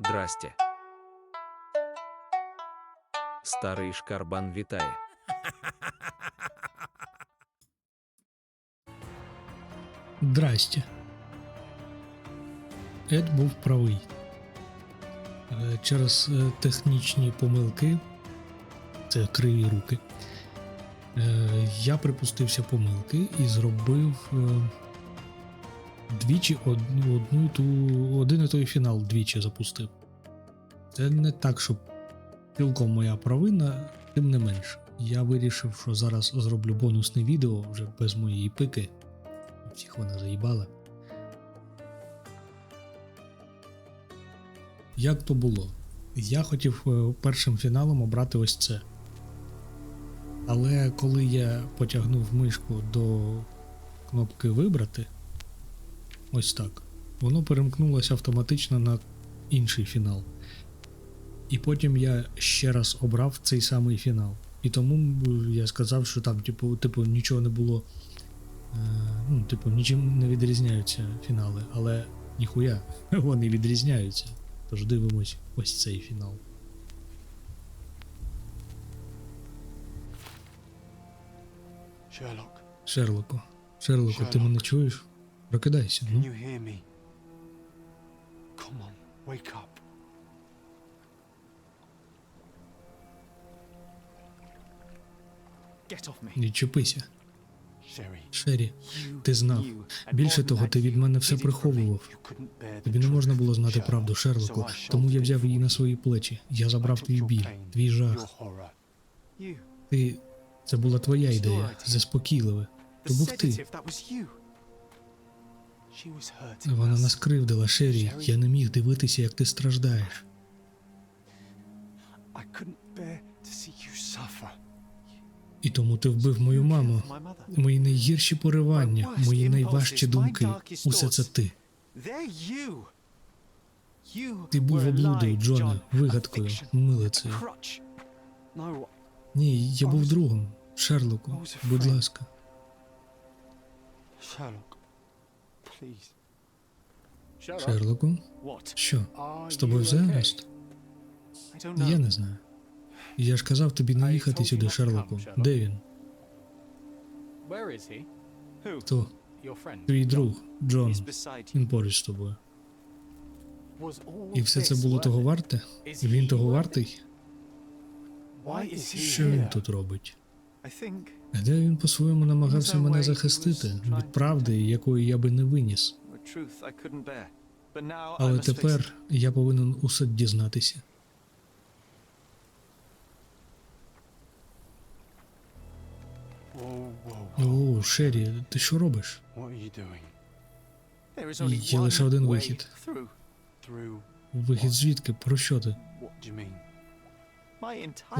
Здрасте. Старий шкарбан вітає. Здрасте. Ед був правий. Е, Через е, технічні помилки, це криві руки, я припустився помилки і зробив двічі одну, ту, один і той фінал двічі запустив. Це не так, щоб цілком моя провина, тим не менш. Я вирішив, що зараз зроблю бонусне відео вже без моєї пики. Всіх вона заїбала. Як то було? Я хотів е, першим фіналом обрати ось це. Але коли я потягнув мишку до кнопки Вибрати, ось так, воно перемкнулося автоматично на інший фінал. І потім я ще раз обрав цей самий фінал. І тому я сказав, що там, типу, типу, нічого не було Е, ну, типу, нічим не відрізняються фінали, але ніхуя, вони відрізняються. Тож дивимось ось цей фінал. Sherlock, Шерлоку. Шерлоку, ти мене чуєш? Прокидайся, can ну. you hear me? Come on, wake up. Get off me. Відчепися. Шері, ти знав. Більше того, ти від мене все приховував. Тобі не можна було знати правду, Шерлоку, тому я взяв її на свої плечі. Я забрав твій біль, твій жах. Ти. Це була твоя ідея, заспокійливе. То був ти. Вона нас кривдила, Шері. Я не міг дивитися, як ти страждаєш. І тому ти вбив мою маму. Мої найгірші поривання, мої найважчі думки. Усе це ти. Ти був облудою, a вигадкою, милицею. Ні, я був другом. Шерлоку, будь ласка. Please. Шерлоку? Що? З тобою все гаразд? Я не знаю. Я ж казав тобі не їхати сюди, Шерлоку. Де він? Хто? Твій друг, Джон. Він поруч з тобою. І все це було того варте? Він того вартий? Що він тут робить? Де він по-своєму намагався мене захистити від правди, якої я би не виніс. Але тепер я повинен усе дізнатися. О, Шері, ти що робиш? Є лише один вихід. Вихід звідки? Про що ти?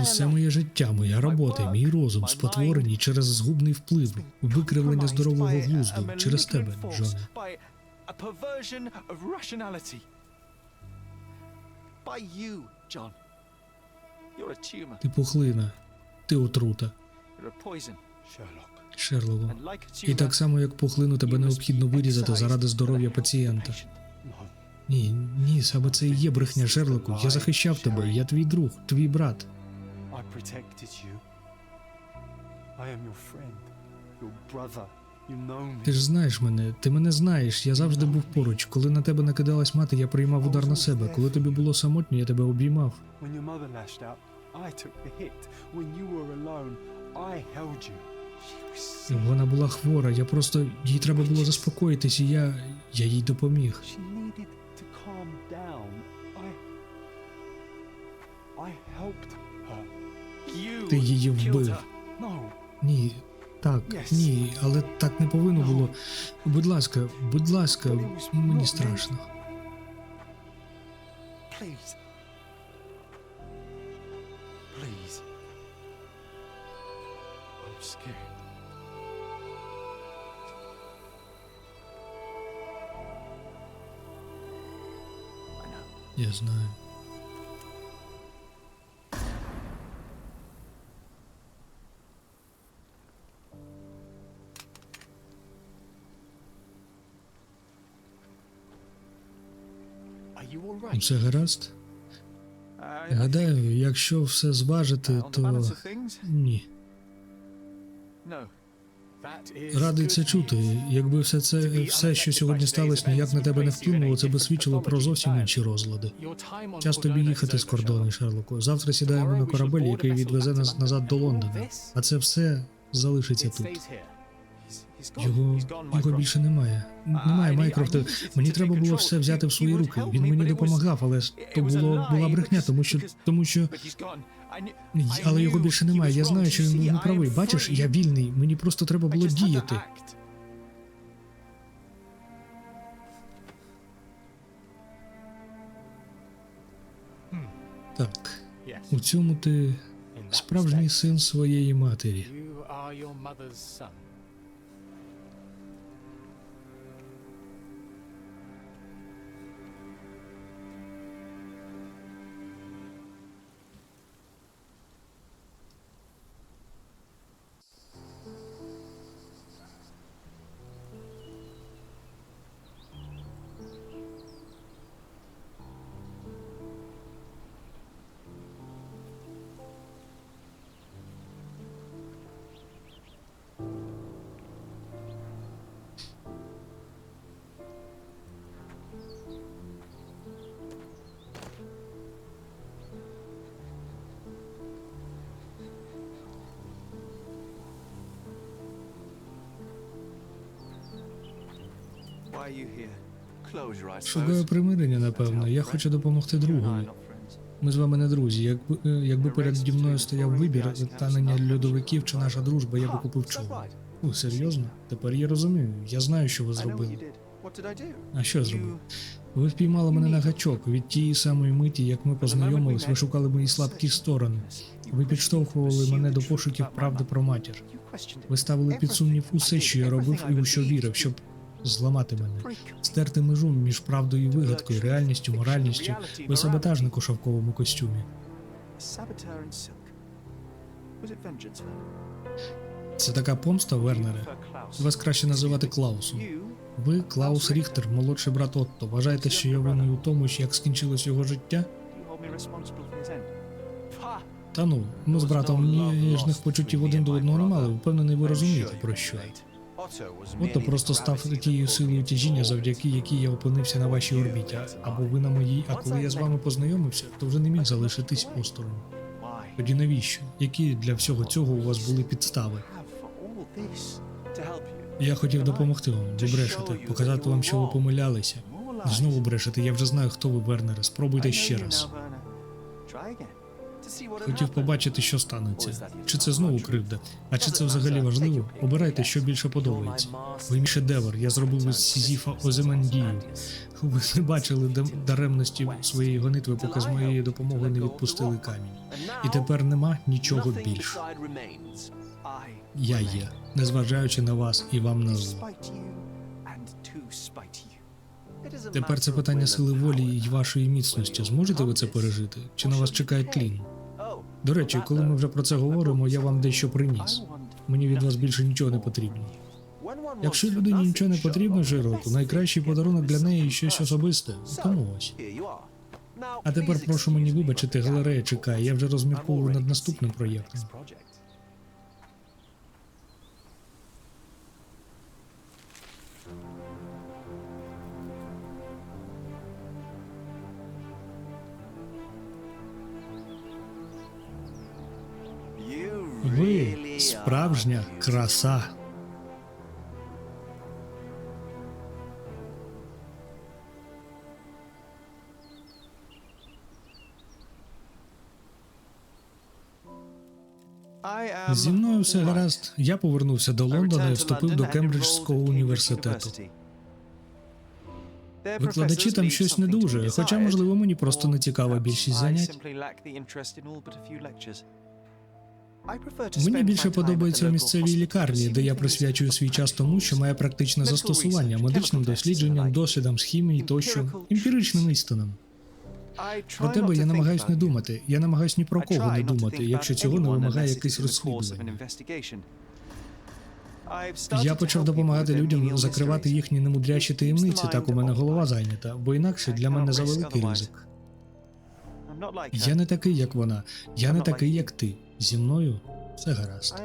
Усе моє життя, моя робота, мій розум спотворені через згубний вплив, викривлення здорового глузду через тебе, Джоне. Tumor. Ти пухлина, ти отрута. Шерлоку. І так само, як пухлину тебе необхідно вирізати заради здоров'я пацієнта. Ні, ні, саме це і є брехня, Шерлоку. Я захищав тебе, я твій друг, твій брат. Ти ж знаєш мене, ти мене знаєш, я завжди був поруч. Коли на тебе накидалась мати, я приймав удар на себе. Коли тобі було самотньо, я тебе обіймав. Вона була хвора, я просто їй треба було заспокоїтись, і я. я їй допоміг. Ти її вбив. Ні, так, ні, але так не повинно було. Будь ласка, будь ласка, мені страшно. Я знаю. Все гаразд? Гадаю, якщо все зважити, то ні. Радий це чути. Якби все це все, що сьогодні сталося, ніяк на тебе не вплинуло, це би свідчило про зовсім інші розлади. Час тобі їхати з кордону, Шерлоку. Завтра сідаємо на корабель, який відвезе нас назад до Лондона. А це все залишиться тут. Його, його більше немає. Немає Майкрофта. Мені треба було все взяти в свої руки. Він мені допомагав, але то було була брехня, тому що тому що але його більше немає. Я знаю, що він був неправий. Бачиш, я вільний. Мені просто треба було діяти. Так, у цьому ти справжній син своєї матері. Шукаю примирення, напевно. Я хочу допомогти friends. Ми з вами не друзі. Якби е, якби переді мною стояв вибір танення льодовиків чи наша дружба, я би купив that О, серйозно? Тепер я розумію. Я знаю, що ви зробили. А що я зробив? Ви впіймали мене на гачок від тієї самої миті, як ми познайомились, ви шукали мої слабкі сторони. Ви підштовхували мене до пошуків правди про матір. Ви ставили під сумнів усе, що я робив і у що вірив, щоб зламати мене, стерти межу між правдою і вигадкою, реальністю, моральністю. Ви саботажник у шовковому костюмі. Це така помста, Вернере. Вас краще називати Клаусом. Ви, Клаус Ріхтер, молодший брат Отто, вважаєте, що я винний у тому, як скінчилось його життя? Та ну, ми з братом ніжних почуттів один до одного не мали. Впевнений, ви розумієте про що. я. Отто просто став тією силою тяжіння, завдяки якій я опинився на вашій орбіті, або ви на моїй. А коли я з вами познайомився, то вже не міг залишитись осторонь. Тоді навіщо? Які для всього цього у вас були підстави? Я хотів допомогти вам, ви брешете, показати вам, що ви помилялися. Знову брешете, я вже знаю, хто ви, Вернере. Спробуйте ще раз. Хотів побачити, що станеться. Чи це знову кривда? А чи це взагалі важливо? Обирайте, що більше подобається. Ви мій шедевр, я зробив із Сізіфа Озимандію. Ви не бачили даремності своєї гонитви, поки з моєю допомогою не відпустили камінь. І тепер нема нічого більше. Я є, незважаючи на вас і вам на зло. Тепер це питання сили волі і вашої міцності. Зможете ви це пережити? Чи на вас чекає тлін? До речі, коли ми вже про це говоримо, я вам дещо приніс. Мені від вас більше нічого не потрібно. Якщо людині нічого не потрібно, Жироку, найкращий подарунок для неї щось особисте. Тому ось. А тепер прошу мені вибачити, галерея чекає. Я вже розмірковую над наступним проєктом. Справжня краса. Зі мною все гаразд. Я повернувся до Лондона і вступив до Кембриджського університету. Викладачі там щось не дуже, хоча, можливо, мені просто не цікава більшість занять. Мені більше подобається у місцевій лікарні, де я присвячую свій час тому, що має практичне застосування, медичним дослідженням, like дослідам з хімії тощо, емпіричним істинам. Про тебе я think намагаюсь не думати. Я намагаюсь ні про кого не думати, якщо цього не вимагає якесь розслідування. Я почав допомагати людям закривати їхні немудрячі таємниці, так у мене голова зайнята, бо інакше для мене завеликий ризик. Я не такий, як вона. Я не такий, як ти. Зі мною все гаразд.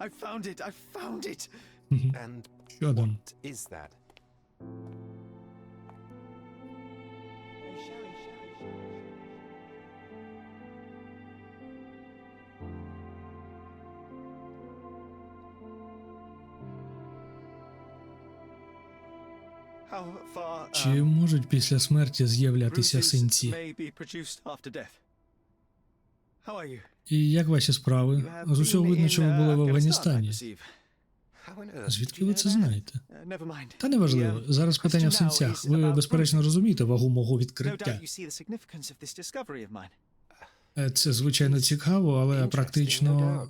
I found it! I found it! And what is that? Чи um, можуть після смерті з'являтися синці? І як ваші справи? З усього видно, що ви uh, були в Афганістані. Звідки ви це знаєте? Uh. Та неважливо. Um, Зараз питання в синцях. Ви, безперечно, розумієте вагу мого відкриття. Е, Це звичайно цікаво, але практично.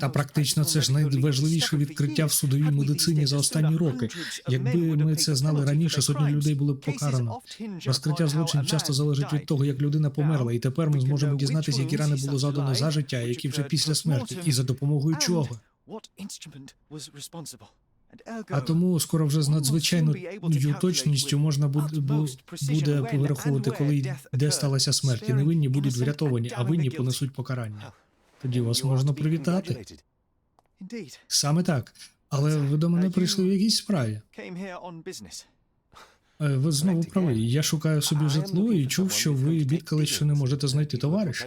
Та практично це ж найважливіше відкриття в судовій медицині за останні роки. Якби ми це знали раніше, сотні людей були б покарано. Розкриття злочинів часто залежить від того, як людина померла, і тепер ми зможемо дізнатися, які рани було завдано за життя, які вже після смерті, і за допомогою чого. А тому скоро вже з надзвичайною точністю можна буде, бу- буде вираховувати, коли де сталася смерть, і невинні будуть врятовані, а винні понесуть покарання. Тоді вас можна привітати. Саме так. Але ви до мене прийшли в якійсь справі. Е, Ви знову праві. Я шукаю собі житло і чув, що ви бідкались, що не можете знайти товариша.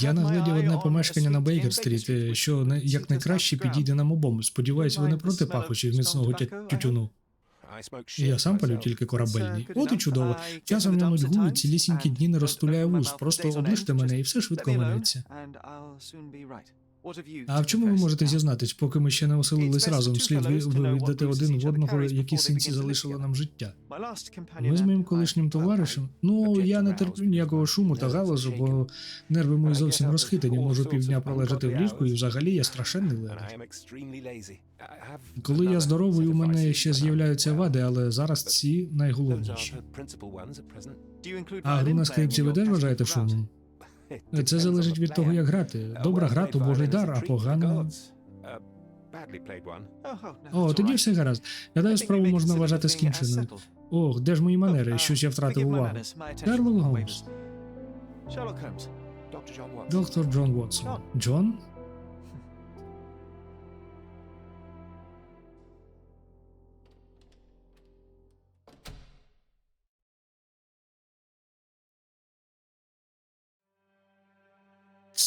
Я наглядів одне помешкання на Бейкер-стріт, що якнайкраще підійде нам обом. Сподіваюсь, ви не проти пахощів міцного тютюну. Я сам палю тільки корабельні. От і чудово. Часом на нудьгую, цілісінькі дні не розтуляю вуз. Просто end. мене і все швидко минеться. А в чому ви можете зізнатись, поки ми ще не оселились разом? Слід ви, ви віддати один в одного, які синці залишили нам життя. Ми з моїм колишнім товаришем. Ну, я не терплю ніякого шуму та галузу, бо нерви мої зовсім розхитані. Можу півдня пролежати в ліжку, і взагалі я страшенний have Коли я здоровий, у мене ще з'являються вади, але зараз ці найголовніші. А гру на скрипці ви теж вважаєте шумом? Це залежить від того, як грати. Добра гра то божий дар, а погана. Oh, oh, О, тоді все гаразд. Гадаю, think we справу можна вважати скінченою. Ох, де ж мої Oh, манери? uh, Щось я втратив увагу. Шерлок. Голмс. Доктор Джон Вотсон. Джон?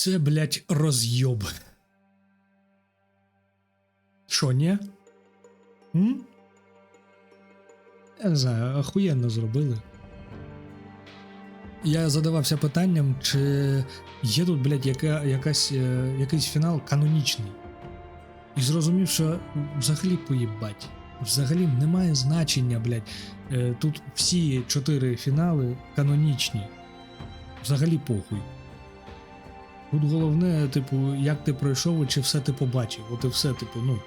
Це, блядь, розйоб. Що, ні? М? Я не знаю, охуєнно зробили. Я задавався питанням, чи є тут, блядь, яка, якась, е, якийсь фінал канонічний. І зрозумів, що взагалі поїбать. Взагалі немає значення, блядь. Е, Тут всі чотири фінали канонічні. Взагалі похуй. Тут головне, типу, як ти пройшов чи все ти побачив. От і все, типу, ну.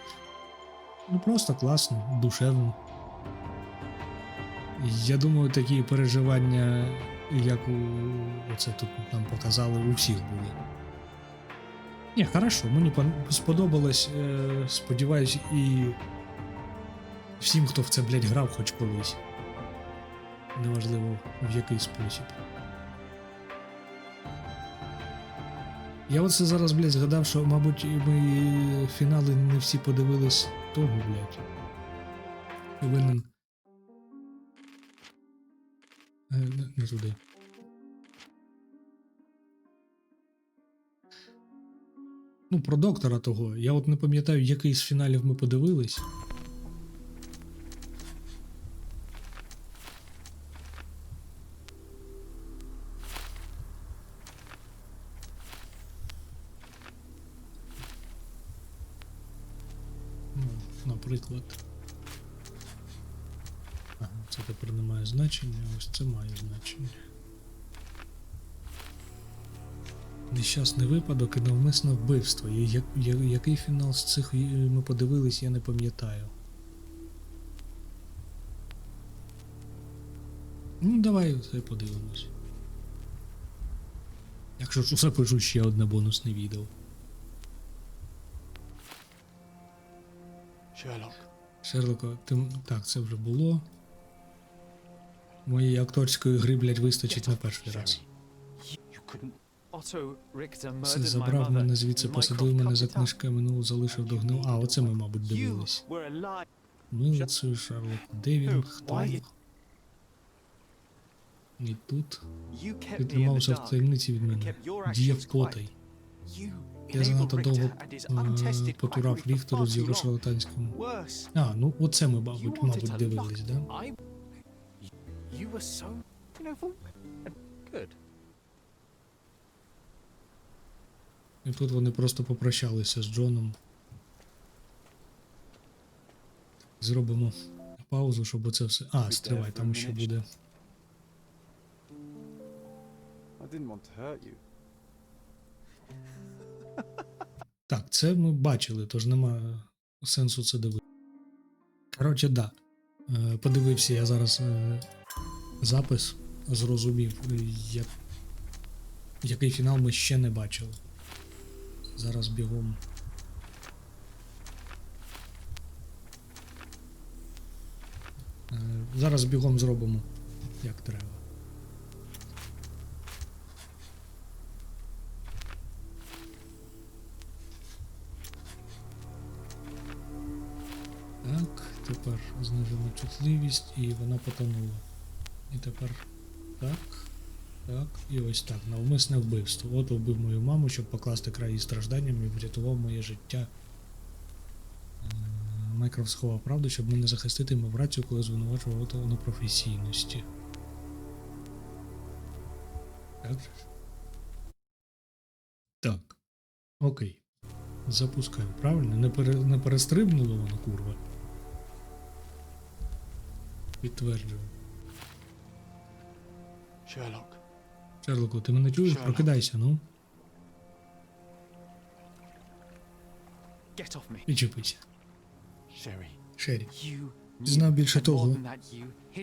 Ну просто класно, душевно. Я думаю, такі переживання, як у оце тут нам показали, у всіх були. Ні, хорошо, мені сподобалось. Е, сподіваюсь, і всім, хто в це, блядь, грав хоч колись. Неважливо в який спосіб. Я оце зараз, блядь, згадав, що, мабуть, ми фінали не всі подивились того, блядь. Повинен. Е, не туди. Ну, про доктора того. Я от не пам'ятаю, який з фіналів ми подивились. Наприклад. Ага. Це тепер не має значення, ось це має значення. Нещасний випадок і навмисне вбивство. Який фінал з цих е, ми подивились, я не пам'ятаю. Ну, давай це подивимось. Якщо що запишу ще одне бонусне відео. Sherlock. Шерлоко, ти... так, це вже було. Моєї акторської гри, блядь, вистачить на перший раз. Це забрав мене звідси, посадив мене за книжки, минуло залишив до гнил. А, оце ми, мабуть, You дивились. Милицею, Шерлок. Де він? Хто? І тут ти тримався в таємниці від мене. Діяв потай. Я занадто довго е, потурав Ріхтеру з його long. шарлатанським. А, ну оце ми, мабуть, мабуть, дивились, да? І тут вони просто попрощалися з Джоном. Зробимо паузу, щоб оце все. А, стривай, там ще буде. I didn't want to hurt you. Так, це ми бачили, тож нема сенсу це дивитися. Коротше, да. Е, Подивився я зараз е, запис, зрозумів, е, як, який фінал ми ще не бачили. Зараз бігом. Зараз бігом зробимо як треба. Тепер знижимо чутливість і вона потонула. І тепер так, так, і ось так. Навмисне вбивство. От вбив мою маму, щоб покласти край її стражданням і врятував моє життя. Е, Майкроф сховав правду, щоб мене захистити мав рацію, коли звинувачував у непрофесійності. Так? Так. Окей. Запускаємо. Правильно? Не, пере, не перестрибнуло воно, курва. Підтверджую. Sherlock. Шерлоку, ти мене чуєш? Шерлок. Прокидайся, ну. Get off me. Відчепися. Шері. Ти знав більше того.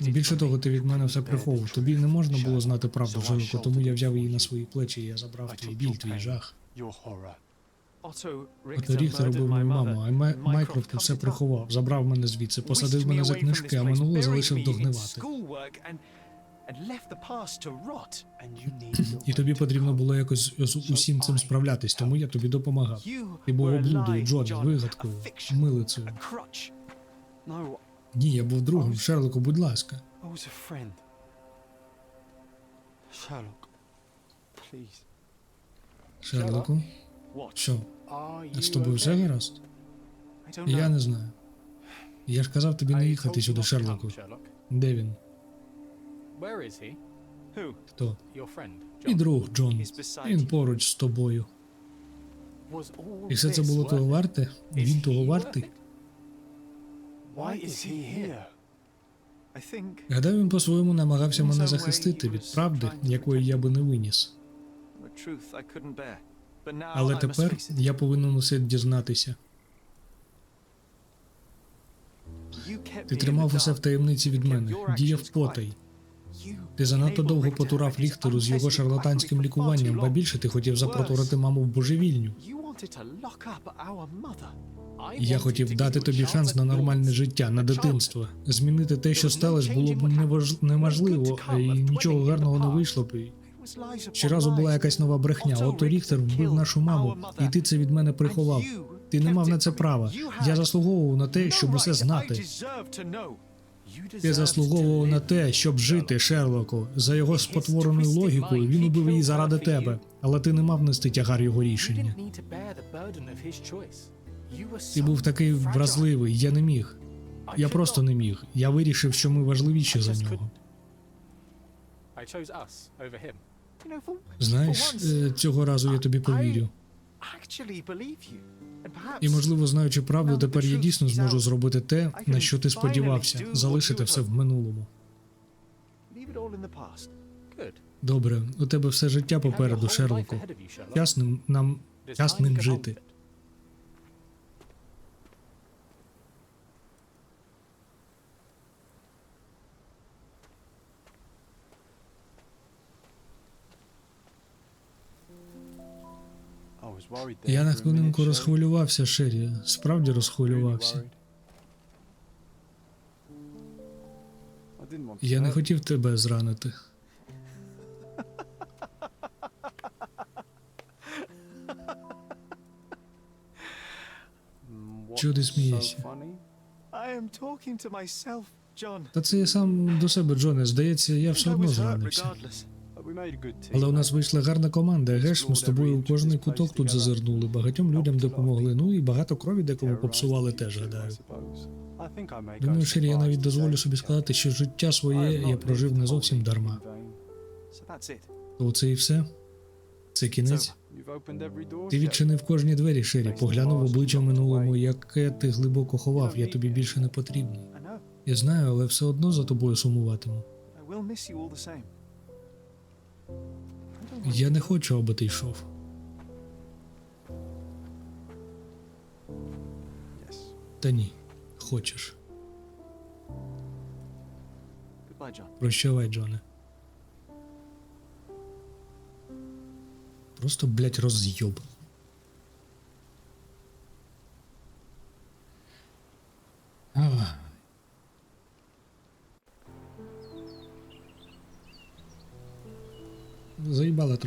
Більше того, ти від мене все приховував. Тобі не можна було знати правду, Шерлоку, тому я взяв її на свої плечі і я забрав твій біль, твій жах. Otto Ріхтер убив мою маму, а Майкрофт все приховав, забрав мене звідси, посадив мене за книжки, а минуле залишив догнивати. І тобі потрібно було якось з усім цим справлятись, тому я тобі допомагав. Ти був облудою, lie, вигадкою, милицею. Ні, я був другом. Шерлоку, будь ласка. Шерлоку, що? А з тобою все гаразд? Я не знаю. Я ж казав тобі не їхати сюди, Шерлоку. Де він? Хто? Мій друг Джон. Він поруч з тобою. І все це було того варте? Він того вартий? Гадаю, він по-своєму намагався мене захистити від правди, якої я би не виніс. Але тепер я повинен усе дізнатися. Ти тримав усе в таємниці від мене, діяв потай. Ти занадто довго потурав Ріхтеру з його шарлатанським лікуванням, ба більше ти хотів Worse. запроторити маму в божевільню. Я хотів дати тобі шанс на нормальне життя, на дитинство. Змінити те, що сталося, було б неваж... неможливо, і нічого гарного не вийшло б. Щоразу була якась нова брехня. Ото Ріхтер вбив нашу маму, і ти це від мене приховав. Ти не мав на це права. Я заслуговував на те, щоб усе знати. Ти заслуговував на те, щоб жити, Шерлоку. За його спотвореною логікою він убив її заради тебе, але ти не мав нести тягар його рішення. Ти був такий вразливий, я не міг. Я просто не міг. Я вирішив, що ми важливіші за нього. I chose us over him. Знаєш, е, цього разу я тобі повірю. І, можливо, знаючи правду, тепер я дійсно зможу зробити те, на що ти сподівався, залишити все в минулому. Добре, у тебе все життя попереду, Шерлоку. Час нам час жити. Я на хвилинку розхвилювався, Шері. Справді розхвилювався. Я не хотів тебе зранити. Чого ти смієшся? Та це я сам до себе, Джоне. Здається, я все одно зранився. Але у нас вийшла гарна команда, геш, ми з тобою у кожний куток тут зазирнули, багатьом людям допомогли. Ну і багато крові декому попсували теж, гадаю. Думаю, Шері, я навіть дозволю собі сказати, що життя своє я прожив не зовсім дарма. То це і все? Це кінець? Ти відчинив кожні двері, Шері, поглянув обличчя минулому, яке ти глибоко ховав, я тобі більше не потрібний. Я знаю, але все одно за тобою сумуватиму. Я не хочу, аби ти йшов. Та ні, хочеш. Прощавай, Джоне. Просто, блядь, роз'єб.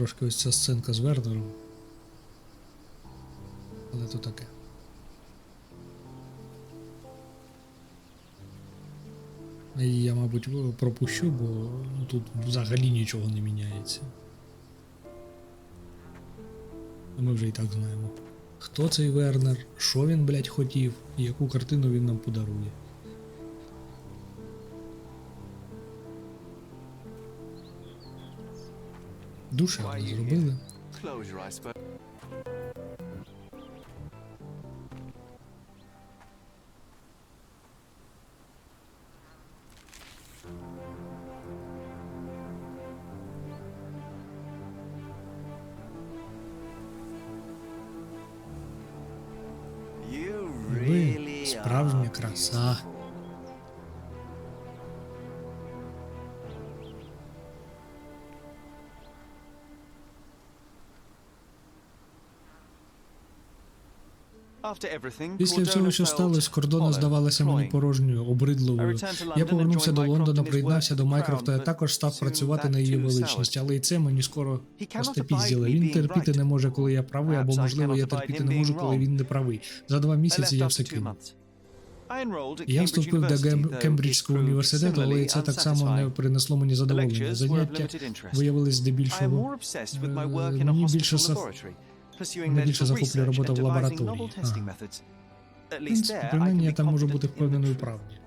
Трошки ось ця сценка з Вернером. Але то таке. Її я, мабуть, пропущу, бо ну, тут взагалі нічого не міняється. А Ми вже і так знаємо. Хто цей Вернер, що він, блядь, хотів, і яку картину він нам подарує. Душевно зробили. Close your eyes, but You Ви really справжня are краса. Після всього, що сталося, кордона здавалася мені порожньою, обридливою. Я повернувся до Лондона, приєднався до Майкрофта, також став працювати на її величність, але і це мені скоро me Він терпіти не може, коли я правий, або можливо, я терпіти не можу, коли він не правий. За два місяці я все кинув. Я вступив до Кембриджського університету, але це так само не принесло мені задоволення. Заняття am здебільшого. Е, мені більше мене більше захоплює робота в лабораторії. Ага. В принципі, принаймні я там можу бути truth. правді.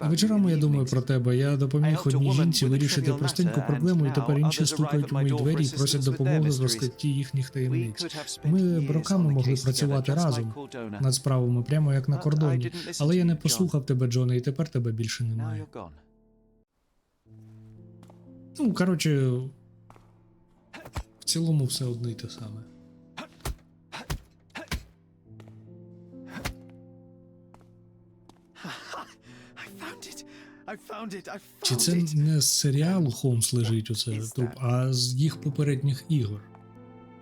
Вечорами я думаю про тебе. Я допоміг одній жінці вирішити простеньку проблему, і тепер інші стукають у мої двері і просять допомоги в розкритті їхніх таємниць. Ми роками могли працювати разом над справами, прямо як на кордоні. Але я не послухав тебе, Джоне, і тепер тебе більше немає. Ну, коротше, в цілому все одне й те саме. Чи це не з серіалу Холмс лежить оце труп, а з їх попередніх ігор?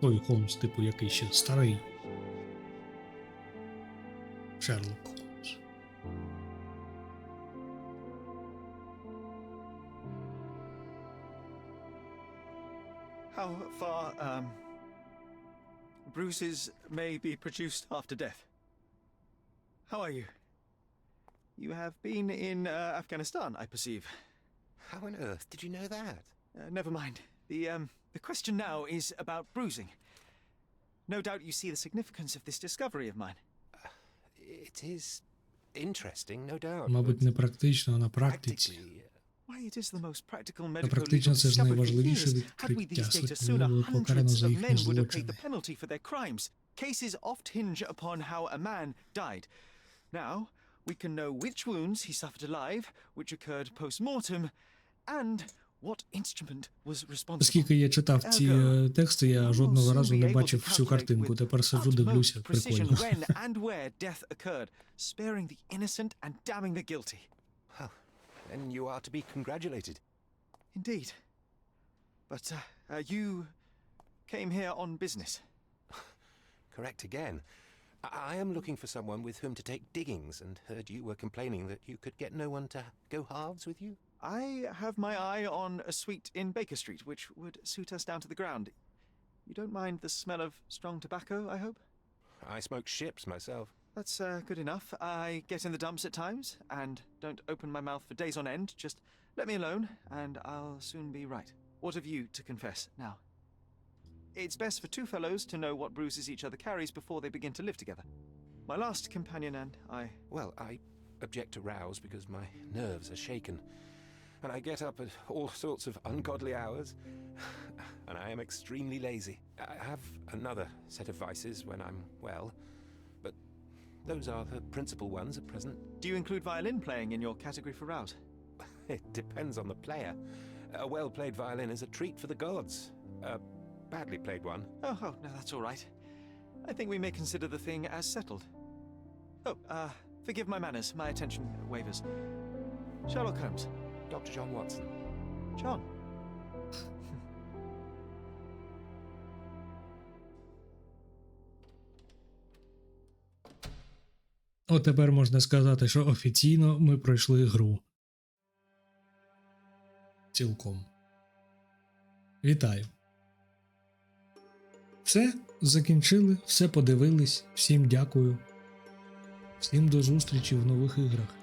Той Холмс, типу, який ще старий. Шерлок How far, um, bruises may be produced after death. How are you? You have been in uh, Afghanistan, I perceive. How on earth did you know that? Uh, never mind. The um, the question now is about bruising. No doubt you see the significance of this discovery of mine. It is interesting, no doubt. Мабуть, but не практично, а на практиці. Та medical практично legal це ж discovery for найважливіше years. Had we відкриття. these data Сотні sooner, було покарано hundreds за of їхні men would have paid злочини. the penalty for their crimes. Cases oft hinge upon how a man died. Now, we can know which wounds he suffered alive, which occurred post-mortem, And what instrument was responsible? Оскільки я читав ці е, тексти, я жодного разу не бачив всю картинку. Тепер сиджу, дивлюся, precision прикольно. then you are to be congratulated. Indeed. But uh, uh, you came here on business. Correct again. I, I am looking for someone with whom to take diggings, and heard you were complaining that you could get no one to go halves with you. I have my eye on a suite in Baker Street, which would suit us down to the ground. You don't mind the smell of strong tobacco, I hope? I smoke ships myself. That's uh, good enough. I get in the dumps at times and don't open my mouth for days on end. Just let me alone, and I'll soon be right. What have you to confess now? It's best for two fellows to know what bruises each other carries before they begin to live together. My last companion and I. Well, I object to rows because my nerves are shaken. And I get up at all sorts of ungodly hours. and I am extremely lazy. I have another set of vices when I'm well. Those are the principal ones at present. Do you include violin playing in your category for rouse? It depends on the player. A well played violin is a treat for the gods. A badly played one. Oh, oh, no, that's all right. I think we may consider the thing as settled. Oh, uh, forgive my manners. My attention wavers. Sherlock Holmes. Dr. John Watson. John. От тепер можна сказати, що офіційно ми пройшли гру. Цілком. Вітаю. Все, закінчили, все подивились. Всім дякую. Всім до зустрічі в нових іграх.